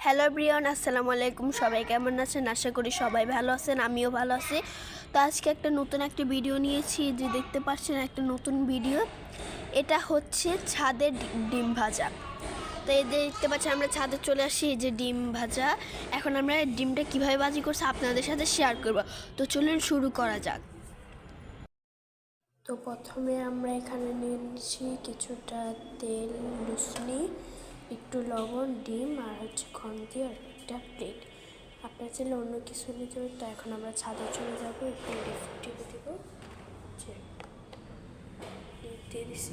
Hello Brian আসসালামু আলাইকুম সবাই কেমন আছেন? আশা করি সবাই ভালো আছেন, আমিও ভালো আছি। তো আজকে একটা নতুন একটা ভিডিও নিয়েছি, যে দেখতে পাচ্ছেন একটা নতুন ভিডিও এটা হচ্ছে ছাদের ডিম ভাজা। তো এই দেখতে পাচ্ছি আমরা ছাদে চলে আসি, এই যে ডিম ভাজা। এখন আমরা ডিমটা কীভাবে বাজি করছি আপনাদের সাথে শেয়ার করব। তো চলুন শুরু করা যাক। তো প্রথমে আমরা এখানে নিয়ে নিচ্ছি কিছুটা তেল লুসনি একটু লবণ, ডিম আর হচ্ছে খন্তি আর একটা প্লেট আপনার চাইলে অন্য কিছু নিতে তো এখন আমরা ছাদে চলে যাব একটু লিফট টিপে দেবো। যে দিয়ে দিচ্ছি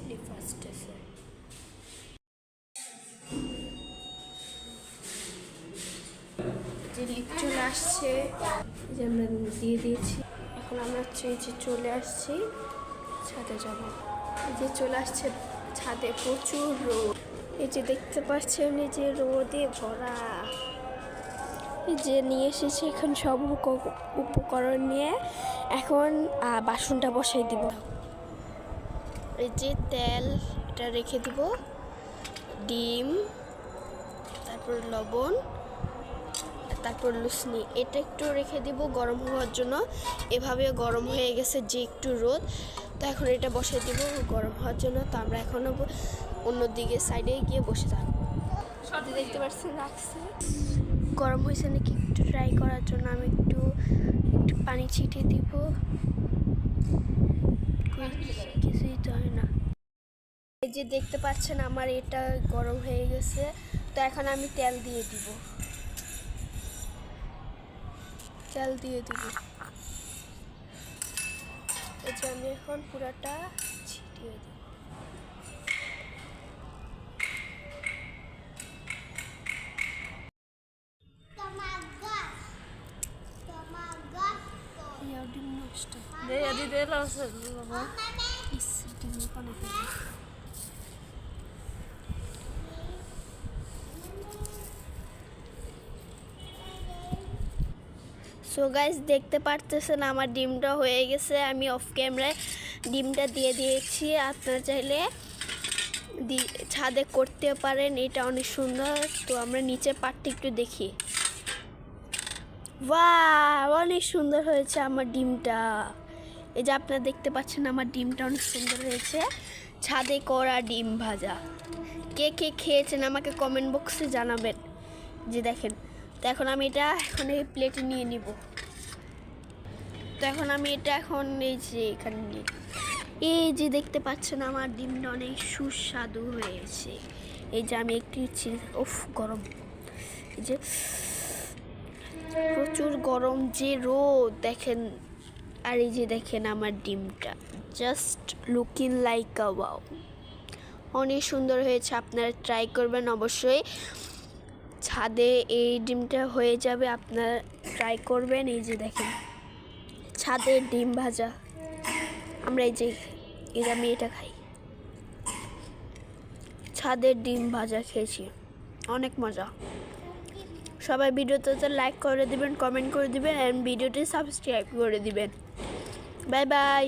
যে লিফট চলে আসছে যে আমরা দিয়ে দিয়েছি। এখন আমরা হচ্ছে যে চলে আসছি। ছাদে যাব। এই যে চলে আসছে ছাদে প্রচুর রোদ। এই যে দেখতে পাচ্ছেন এই যে রোদে ভরা। এই যে নিয়ে এসেছি এখন সব উপ- উপকরণ নিয়ে। এখন বাসনটা বসাই দিব। এই যে তেল, এটা রেখে দিব। ডিম, তারপর লবণ। তারপর লুসনি এটা একটু রেখে দিব গরম হওয়ার জন্য। এভাবে গরম হয়ে গেছে যে একটু রোদ। তো এখন এটা বসে দিব গরম হওয়ার জন্য। তো আমরা এখনও অন্যদিকে সাইডে গিয়ে বসে থাকব। দেখতে পাচ্ছেন, রাখছে। গরম হয়েছে নাকি একটু ট্রাই করার জন্য আমি একটু একটু পানি ছিটিয়ে দিব। কিছুই তো হয় না। এই যে দেখতে পাচ্ছেন আমার এটা গরম হয়ে গেছে। তো এখন আমি তেল দিয়ে দিব। তেল দিয়ে দিব। এই যে আমি এখন পুরাটা ছিটিয়ে দিব। ইয়ার ডিম নষ্ট। দে আদি দে সো গাইস দেখতে পারতেছেন আমার ডিমটা হয়ে গেছে। আমি অফ ক্যামেরায় ডিমটা দিয়ে দিয়েছি। আপনারা চাইলে দি- ছাদে করতে পারেন। এটা অনেক সুন্দর। তো আমরা নিচে পাটটা একটু দেখি। বাহ অনেক সুন্দর হয়েছে আমার ডিমটা। এই যে আপনারা দেখতে পাচ্ছেন আমার ডিমটা অনেক সুন্দর হয়েছে। ছাদে করা ডিম ভাজা। কে কে খেয়েছেন আমাকে কমেন্ট বক্সে জানাবেন। যে দেখেন। তো এখন আমি এটা এখন এই প্লেটে নিয়ে নিব। তো এখন আমি এটা এখন এই যে এখানে নিয়ে এই যে দেখতে পাচ্ছেন আমার ডিমটা অনেক সুস্বাদু হয়েছে। এই যে আমি একটু উফ, গরম। এই যে প্রচুর গরম যে রোদ, দেখেন। আর এই যে দেখেন আমার ডিমটা। Just looking like a wow অনেক সুন্দর হয়েছে, আপনারা ট্রাই করবেন অবশ্যই। ছাদে এই ডিমটা হয়ে যাবে, আপনারা ট্রাই করবেন। এই যে দেখেন ছাদের ডিম ভাজা। আমরা এই যে যে আমি এটা খাই। ছাদের ডিম ভাজা খেয়েছি। অনেক মজা। সবাই ভিডিওতে লাইক করে দিবেন কমেন্ট করে দিবেন অ্যান্ড ভিডিওটি সাবস্ক্রাইব করে দিবেন। Bye bye